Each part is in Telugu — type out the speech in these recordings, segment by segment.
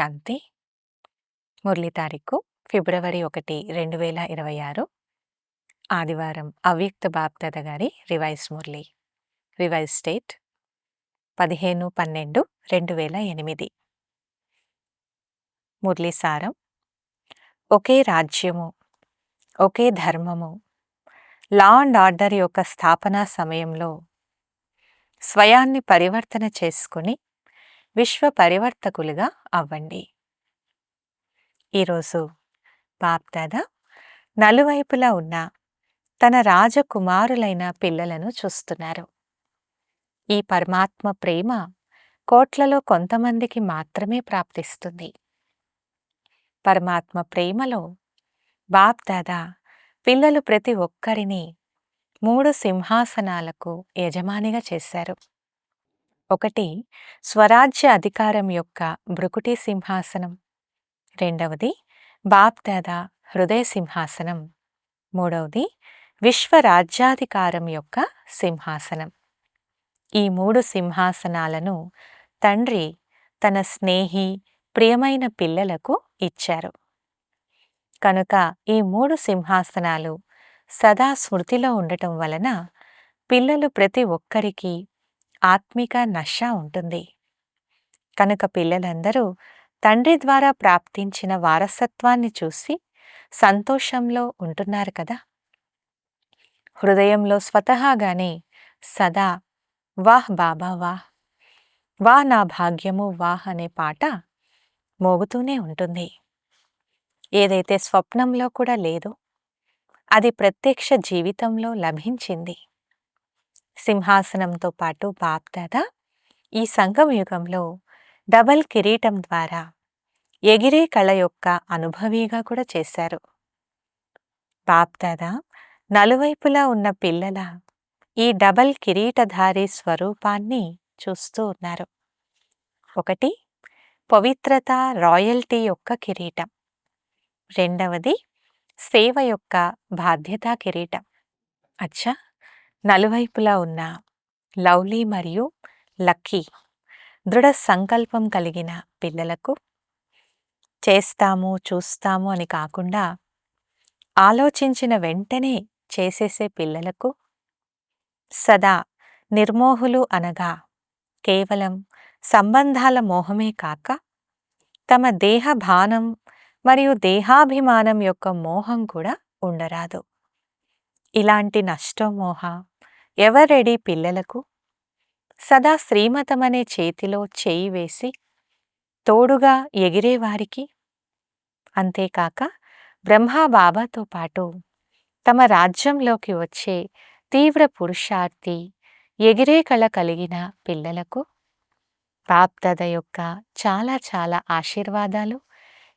శాంతి మురళి తారీఖు ఫిబ్రవరి ఒకటి రెండు వేల ఇరవై ఆరు. ఆదివారం అవ్యక్త బాప్దాద గారి రివైజ్ మురళి. రివైజ్ స్టేట్ పదిహేను పన్నెండు రెండు వేల ఎనిమిది. మురళి సారం ఒకే రాజ్యము ఒకే ధర్మము లా అండ్ ఆర్డర్ యొక్క స్థాపన సమయంలో స్వయాన్ని పరివర్తన చేసుకుని విశ్వ పరివర్తకులుగా అవ్వండి. ఈరోజు బాప్దాద నలువైపులా ఉన్న తన రాజకుమారులైన పిల్లలను చూస్తున్నారు. ఈ పరమాత్మ ప్రేమ కోట్లలో కొంతమందికి మాత్రమే ప్రాప్తిస్తుంది. పరమాత్మ ప్రేమలో బాప్దాదా పిల్లలు ప్రతి ఒక్కరిని మూడు సింహాసనాలకు యజమానిగా చేశారు. ఒకటి స్వరాజ్య అధికారం యొక్క భృకుటి సింహాసనం. రెండవది బాప్దాదా హృదయ సింహాసనం. మూడవది విశ్వరాజ్యాధికారం యొక్క సింహాసనం. ఈ మూడు సింహాసనాలను తండ్రి తన స్నేహి ప్రియమైన పిల్లలకు ఇచ్చారు. కనుక ఈ మూడు సింహాసనాలు సదా స్మృతిలో ఉండటం వలన పిల్లలు ప్రతి ఒక్కరికి ఆత్మిక నష ఉంటుంది. కనుక పిల్లలందరూ తండ్రి ద్వారా ప్రాప్తించిన వారసత్వాన్ని చూసి సంతోషంలో ఉంటున్నారు కదా. హృదయంలో స్వతహాగానే సదా వాహ్ బాబా వాహ్ వాహ్ నా భాగ్యము వాహ్ అనే పాట మోగుతూనే ఉంటుంది. ఏదైతే స్వప్నంలో కూడా లేదో అది ప్రత్యక్ష జీవితంలో లభించింది. సింహాసనంతో పాటు బాప్దాదా ఈ సంఘం యుగంలో డబల్ కిరీటం ద్వారా ఎగిరే కళ యొక్క అనుభవిగా కూడా చేశారు. బాప్దాదా నలువైపులా ఉన్న పిల్లల ఈ డబల్ కిరీటధారి స్వరూపాన్ని చూస్తూ ఉన్నారు. ఒకటి పవిత్రత రాయల్టీ యొక్క కిరీటం. రెండవది సేవ యొక్క బాధ్యతా కిరీటం. అచ్చా! నలువైపులా ఉన్న లవ్లీ మరియు లక్కీ దృఢ సంకల్పం కలిగిన పిల్లలకు చేస్తాము చూస్తాము అని కాకుండా ఆలోచించిన వెంటనే చేసేసే పిల్లలకు సదా నిర్మోహులు అనగా కేవలం సంబంధాల మోహమే కాక తమ దేహభానం మరియు దేహాభిమానం యొక్క మోహం కూడా ఉండరాదు. ఇలాంటి నష్టమోహ ఎవరెడి పిల్లలకు? సదా శ్రీమతమనే చేతిలో చేయి వేసి తోడుగా ఎగిరేవారికి అంతేకాక బ్రహ్మా బాబాతో పాటు తమ రాజ్యంలోకి వచ్చే తీవ్ర పురుషార్థి ఎగిరే కళ కలిగిన పిల్లలకు? బాప్దాద యొక్క చాలా చాలా ఆశీర్వాదాలు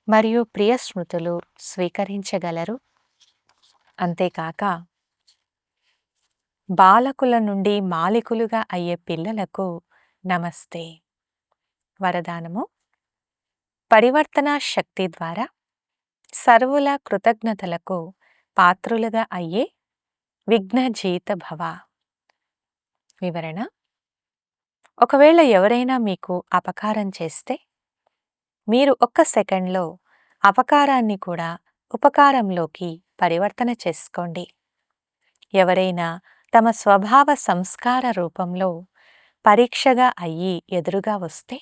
మరియు ప్రియ స్మృతులు స్వీకరించగలరు. అంతేకాక బాలకుల నుండి మాలికులుగా అయ్యే పిల్లలకు నమస్తే. వరదానము. పరివర్తన శక్తి ద్వారా సర్వుల కృతజ్ఞతలకు పాత్రులుగా అయ్యే విఘ్నజీత భవ. వివరణ. ఒకవేళ ఎవరైనా మీకు అపకారం చేస్తే మీరు ఒక్క సెకండ్లో అపకారాన్ని కూడా ఉపకారంలోకి పరివర్తన చేసుకోండి. ఎవరైనా తమ స్వభావ సంస్కార రూపంలో పరీక్షగా అయ్యి ఎదురుగా వస్తే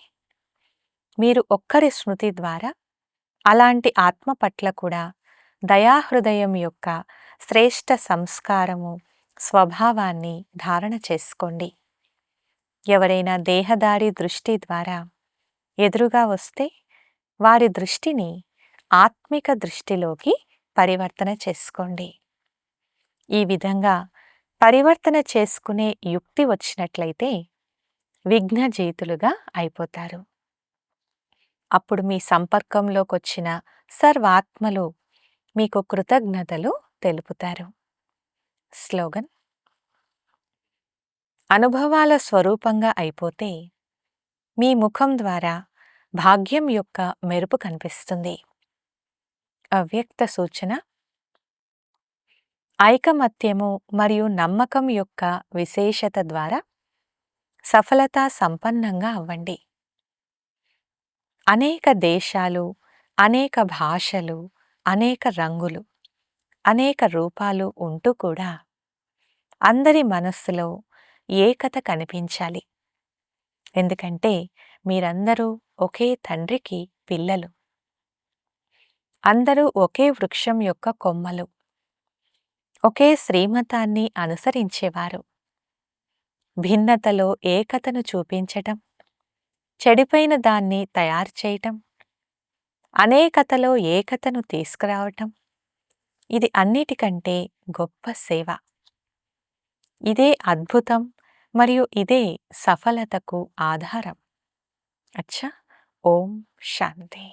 మీరు ఒక్కరి స్మృతి ద్వారా అలాంటి ఆత్మ పట్ల కూడా దయాహృదయం యొక్క శ్రేష్ట సంస్కారము స్వభావాన్ని ధారణ చేసుకోండి. ఎవరైనా దేహదారి దృష్టి ద్వారా ఎదురుగా వస్తే వారి దృష్టిని ఆత్మిక దృష్టిలోకి పరివర్తన చేసుకోండి. ఈ విధంగా పరివర్తన చేసుకునే యుక్తి వచ్చినట్లయితే విఘ్నజీతులుగా అయిపోతారు. అప్పుడు మీ సంపర్కంలోకి వచ్చిన సర్వాత్మలు మీకు కృతజ్ఞతలు తెలుపుతారు. స్లోగన్. అనుభవాల స్వరూపంగా అయిపోతే మీ ముఖం ద్వారా భాగ్యం యొక్క మెరుపు కనిపిస్తుంది. అవ్యక్త సూచన. ఐకమత్యము మరియు నమ్మకం యొక్క విశేషత ద్వారా సఫలతా సంపన్నంగా అవ్వండి. అనేక దేశాలు అనేక భాషలు అనేక రంగులు అనేక రూపాలు ఉంటూ కూడా అందరి మనస్సులో ఏకత కనిపించాలి. ఎందుకంటే మీరందరూ ఒకే తండ్రికి పిల్లలు. అందరూ ఒకే వృక్షం యొక్క కొమ్మలు. ఒకే శ్రీమతాన్ని అనుసరించేవారు. భిన్నతలో ఏకతను చూపించటం చెడిపోయిన దాన్ని తయారు చేయటం అనేకతలో ఏకతను తీసుకురావటం ఇది అన్నిటికంటే గొప్ప సేవ. ఇదే అద్భుతం మరియు ఇదే సఫలతకు ఆధారం. అచ్చా ఓం శాంతి.